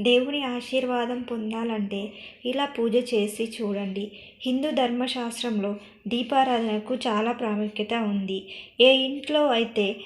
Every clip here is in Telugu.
దేవుని ఆశీర్వాదం పొందాలంటే ఇలా పూజ చేసి చూడండి. హిందూ ధర్మశాస్త్రంలో దీపారాధనకు చాలా ప్రాముఖ్యత ఉంది. ఏ ఇంట్లో అయితే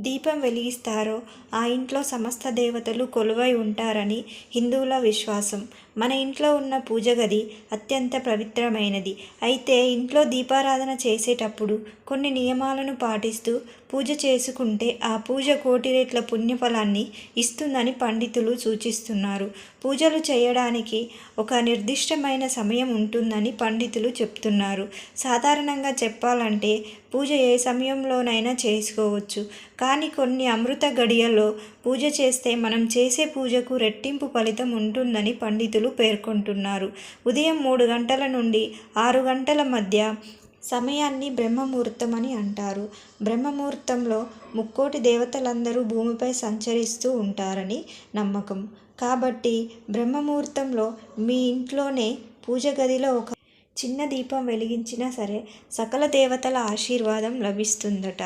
దీపం వెలిగిస్తారో ఆ ఇంట్లో సమస్త దేవతలు కొలువై ఉంటారని హిందువుల విశ్వాసం. మన ఇంట్లో ఉన్న పూజ గది అత్యంత పవిత్రమైనది. అయితే ఇంట్లో దీపారాధన చేసేటప్పుడు కొన్ని నియమాలను పాటిస్తూ పూజ చేసుకుంటే ఆ పూజ కోటి రేట్ల పుణ్యఫలాన్ని ఇస్తుందని పండితులు సూచిస్తున్నారు. పూజలు చేయడానికి ఒక నిర్దిష్టమైన సమయం ఉంటుందని పండితులు చెప్తున్నారు. సాధారణంగా చెప్పాలంటే పూజ ఏ సమయంలోనైనా చేసుకోవచ్చు. కానీ కొన్ని అమృత గడియలో పూజ చేస్తే మనం చేసే పూజకు రెట్టింపు ఫలితం ఉంటుందని పండితులు పేర్కొంటున్నారు. ఉదయం మూడు గంటల నుండి ఆరు గంటల మధ్య సమయాన్ని బ్రహ్మముహూర్తం అని అంటారు. బ్రహ్మముహూర్తంలో ముక్కోటి దేవతలందరూ భూమిపై సంచరిస్తూ ఉంటారని నమ్మకం. కాబట్టి బ్రహ్మముహూర్తంలో మీ ఇంట్లోనే పూజ గదిలో ఒక చిన్న దీపం వెలిగించినా సరే సకల దేవతల ఆశీర్వాదం లభిస్తుందట.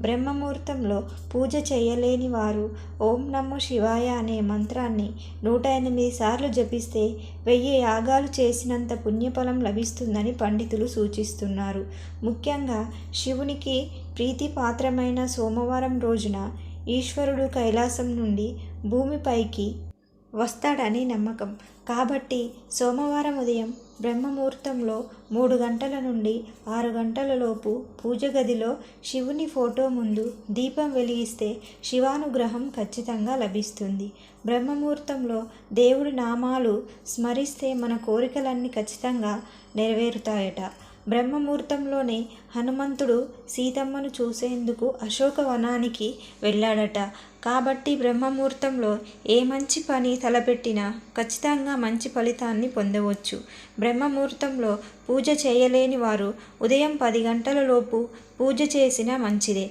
బ్రహ్మముహూర్తంలో పూజ చేయలేని వారు ఓం నమో శివాయ అనే మంత్రాన్ని నూట ఎనిమిది సార్లు జపిస్తే వెయ్యి యాగాలు చేసినంత పుణ్యఫలం లభిస్తుందని పండితులు సూచిస్తున్నారు. ముఖ్యంగా శివునికి ప్రీతిపాత్రమైన సోమవారం రోజున ఈశ్వరుడు కైలాసం నుండి భూమిపైకి వస్తాడని నమ్మకం. కాబట్టి సోమవారం ఉదయం బ్రహ్మముహూర్తంలో మూడు గంటల నుండి ఆరు గంటల లోపు పూజ గదిలో శివుని ఫోటో ముందు దీపం వెలిగిస్తే శివానుగ్రహం ఖచ్చితంగా లభిస్తుంది. బ్రహ్మముహూర్తంలో దేవుడి నామాలు స్మరిస్తే మన కోరికలన్నీ ఖచ్చితంగా నెరవేరుతాయట. బ్రహ్మముహూర్తంలోనే హనుమంతుడు సీతమ్మను చూసేందుకు అశోకవనానికి వెళ్ళాడట. కాబట్టి బ్రహ్మముహూర్తంలో ఏ మంచి పని తలపెట్టినా ఖచ్చితంగా మంచి ఫలితాన్ని పొందవచ్చు. బ్రహ్మముహూర్తంలో పూజ చేయలేని వారు ఉదయం పది గంటల లోపు పూజ చేసినా మంచిదే.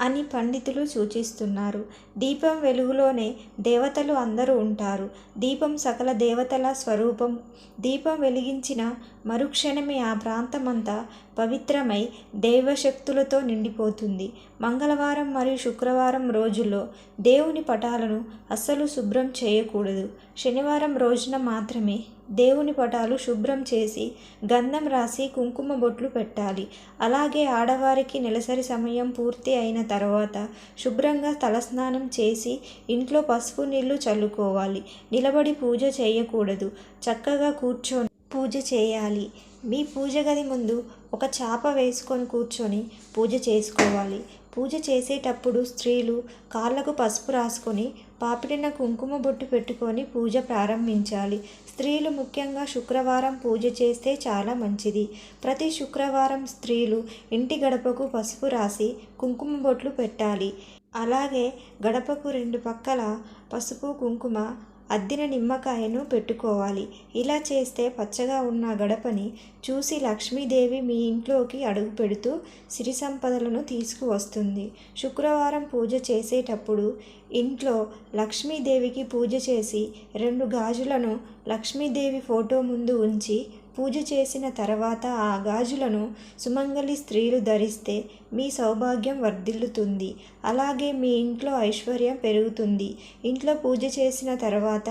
అని పండితులు సూచిస్తున్నారు. దీపం వెలుగులోనే దేవతలు అందరూ ఉంటారు. దీపం సకల దేవతల స్వరూపం. దీపం వెలిగించిన మరుక్షణమే ఆ ప్రాంతమంతా పవిత్రమై దైవశక్తులతో నిండిపోతుంది. మంగళవారం మరియు శుక్రవారం రోజుల్లో దేవుని పటాలను అస్సలు శుభ్రం చేయకూడదు. శనివారం రోజున మాత్రమే దేవుని పటాలు శుభ్రం చేసి గంధం రాసి కుంకుమ బొట్లు పెట్టాలి. అలాగే ఆడవారికి నెలసరి సమయం పూర్తి అయిన తర్వాత శుభ్రంగా తలస్నానం చేసి ఇంట్లో పసుపు నీళ్ళు చల్లుకోవాలి. నిలబడి పూజ చేయకూడదు. చక్కగా కూర్చొని పూజ చేయాలి. మీ పూజ గది ముందు ఒక చాప వేసుకొని కూర్చొని పూజ చేసుకోవాలి. పూజ చేసేటప్పుడు స్త్రీలు కాళ్ళకు పసుపు రాసుకొని పాపిడిన కుంకుమ బొట్టు పెట్టుకొని పూజ ప్రారంభించాలి. స్త్రీలు ముఖ్యంగా శుక్రవారం పూజ చేస్తే చాలా మంచిది. ప్రతి శుక్రవారం స్త్రీలు ఇంటి గడపకు పసుపు రాసి కుంకుమ బొట్లు పెట్టాలి. అలాగే గడపకు రెండు పక్కల పసుపు కుంకుమ అద్దిన నిమ్మకాయను పెట్టుకోవాలి. ఇలా చేస్తే పచ్చగా ఉన్న గడపని చూసి లక్ష్మీదేవి మీ ఇంట్లోకి అడుగు పెడుతూ సిరి సంపదలను తీసుకువస్తుంది. శుక్రవారం పూజ చేసేటప్పుడు ఇంట్లో లక్ష్మీదేవికి పూజ చేసి రెండు గాజులను లక్ష్మీదేవి ఫోటో ముందు ఉంచి పూజ చేసిన తర్వాత ఆ గాజులను సుమంగలి స్త్రీలు ధరిస్తే మీ సౌభాగ్యం వర్ధిల్లుతుంది. అలాగే మీ ఇంట్లో ఐశ్వర్యం పెరుగుతుంది. ఇంట్లో పూజ చేసిన తర్వాత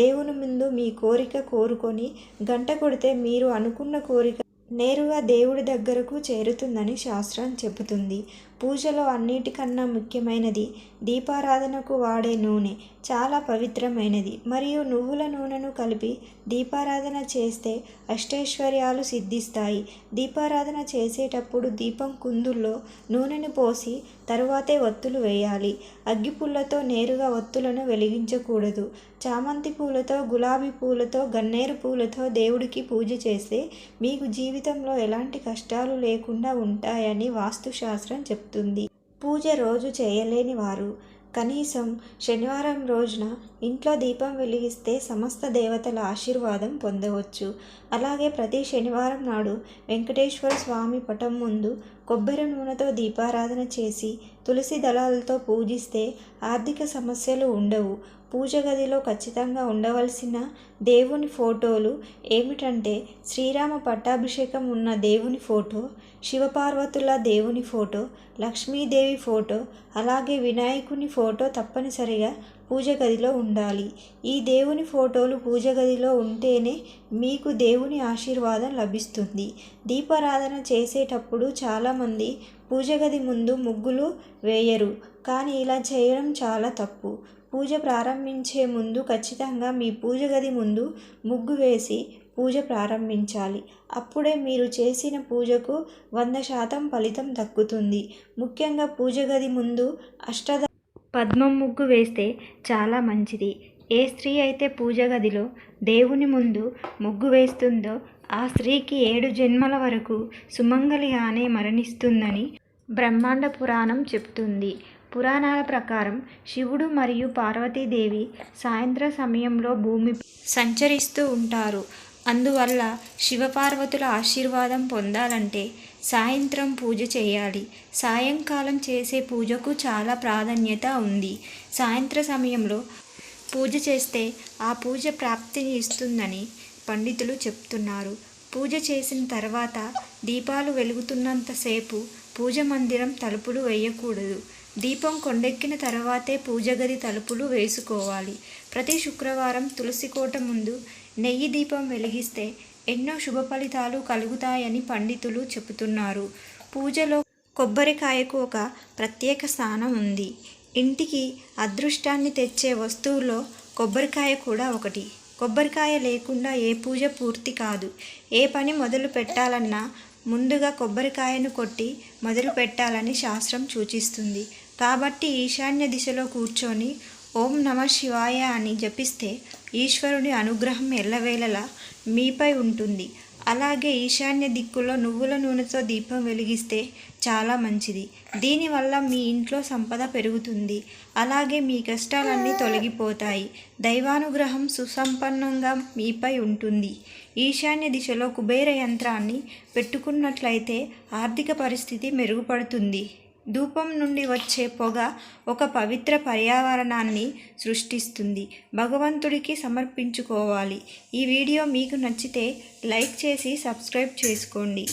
దేవుని ముందు మీ కోరిక కోరుకొని గంట కొడితే మీరు అనుకున్న కోరిక నేరుగా దేవుడి దగ్గరకు చేరుతుందని శాస్త్రం చెబుతుంది. పూజలో అన్నిటికన్నా ముఖ్యమైనది దీపారాధనకు వాడే నూనె చాలా పవిత్రమైనది. మరియు నువ్వుల నూనెను కలిపి దీపారాధన చేస్తే అష్టైశ్వర్యాలు సిద్ధిస్తాయి. దీపారాధన చేసేటప్పుడు దీపం కుందుల్లో నూనెను పోసి తరువాతే ఒత్తులు వేయాలి. అగ్గిపుల్లతో నేరుగా ఒత్తులను వెలిగించకూడదు. చామంతి పూలతో గులాబీ పూలతో గన్నేరు పూలతో దేవుడికి పూజ చేస్తే మీకు జీవితంలో ఎలాంటి కష్టాలు లేకుండా ఉంటాయని వాస్తుశాస్త్రం చెప్తుంది. పూజ రోజు చేయలేని వారు కనీసం శనివారం రోజున ఇంట్లో దీపం వెలిగిస్తే సమస్త దేవతల ఆశీర్వాదం పొందవచ్చు. అలాగే ప్రతి శనివారం నాడు వెంకటేశ్వర స్వామి పటం ముందు కొబ్బరి నూనెతో దీపారాధన చేసి తులసి దళాలతో పూజిస్తే ఆర్థిక సమస్యలు ఉండవు. పూజ గదిలో ఖచ్చితంగా ఉండవలసిన దేవుని ఫోటోలు ఏమిటంటే శ్రీరామ పట్టాభిషేకం ఉన్న దేవుని ఫోటో శివపార్వతుల దేవుని ఫోటో లక్ష్మీదేవి ఫోటో అలాగే వినాయకుని ఫోటో తప్పనిసరిగా పూజ గదిలో ఉండాలి. ఈ దేవుని ఫోటోలు పూజ గదిలో ఉంటేనే మీకు దేవుని ఆశీర్వాదం లభిస్తుంది. దీపారాధన చేసేటప్పుడు చాలామంది పూజ గది ముందు ముగ్గులు వేయరు కానీ ఇలా చేయడం చాలా తప్పు. పూజ ప్రారంభించే ముందు ఖచ్చితంగా మీ పూజ గది ముందు ముగ్గు వేసి పూజ ప్రారంభించాలి. అప్పుడే మీరు చేసిన పూజకు వంద శాతం ఫలితం దక్కుతుంది. ముఖ్యంగా పూజ గది ముందు అష్టద పద్మం ముగ్గు వేస్తే చాలా మంచిది. ఏ స్త్రీ అయితే పూజ గదిలో దేవుని ముందు ముగ్గు వేస్తుందో ఆ స్త్రీకి ఏడు జన్మల వరకు సుమంగలిగానే మరణిస్తుందని బ్రహ్మాండ పురాణం చెప్తుంది. పురాణాల ప్రకారం శివుడు మరియు పార్వతీదేవి సాయంత్ర సమయంలో భూమి సంచరిస్తూ ఉంటారు. అందువల్ల శివపార్వతుల ఆశీర్వాదం పొందాలంటే సాయంత్రం పూజ చేయాలి. సాయంకాలం చేసే పూజకు చాలా ప్రాధాన్యత ఉంది. సాయంత్ర సమయంలో పూజ చేస్తే ఆ పూజ ప్రాప్తిని ఇస్తుందని పండితులు చెప్తున్నారు. పూజ చేసిన తర్వాత దీపాలు వెలుగుతున్నంతసేపు పూజ మందిరం తలుపులు వేయకూడదు. దీపం కొండెక్కిన తర్వాతే పూజ గది తలుపులు వేసుకోవాలి. ప్రతి శుక్రవారం తులసి కోట ముందు నెయ్యి దీపం వెలిగిస్తే ఎన్నో శుభ ఫలితాలు కలుగుతాయని పండితులు చెబుతున్నారు. పూజలో కొబ్బరికాయకు ఒక ప్రత్యేక స్థానం ఉంది. ఇంటికి అదృష్టాన్ని తెచ్చే వస్తువులో కొబ్బరికాయ కూడా ఒకటి. కొబ్బరికాయ లేకుండా ఏ పూజ పూర్తి కాదు. ఏ పని మొదలు పెట్టాలన్నా ముందుగా కొబ్బరికాయను కొట్టి మొదలు పెట్టాలని శాస్త్రం సూచిస్తుంది. కాబట్టి ఈశాన్య దిశలో కూర్చొని ఓం నమ శివాయ అని జపిస్తే ఈశ్వరుని అనుగ్రహం ఎల్లవేళలా మీపై ఉంటుంది. అలాగే ఈశాన్య దిక్కులో నువ్వుల నూనెతో దీపం వెలిగిస్తే చాలా మంచిది. దీనివల్ల మీ ఇంట్లో సంపద పెరుగుతుంది. అలాగే మీ కష్టాలన్నీ తొలగిపోతాయి. దైవానుగ్రహం సుసంపన్నంగా మీపై ఉంటుంది. ఈశాన్య దిశలో కుబేర యంత్రాన్ని పెట్టుకున్నట్లయితే ఆర్థిక పరిస్థితి మెరుగుపడుతుంది. ధూపం నుండి వచ్చే పొగ ఒక పవిత్ర పర్యావరణాన్ని సృష్టిస్తుంది. భగవంతుడికి సమర్పించుకోవాలి. ఈ వీడియో మీకు నచ్చితే లైక్ చేసి సబ్స్క్రైబ్ చేసుకోండి.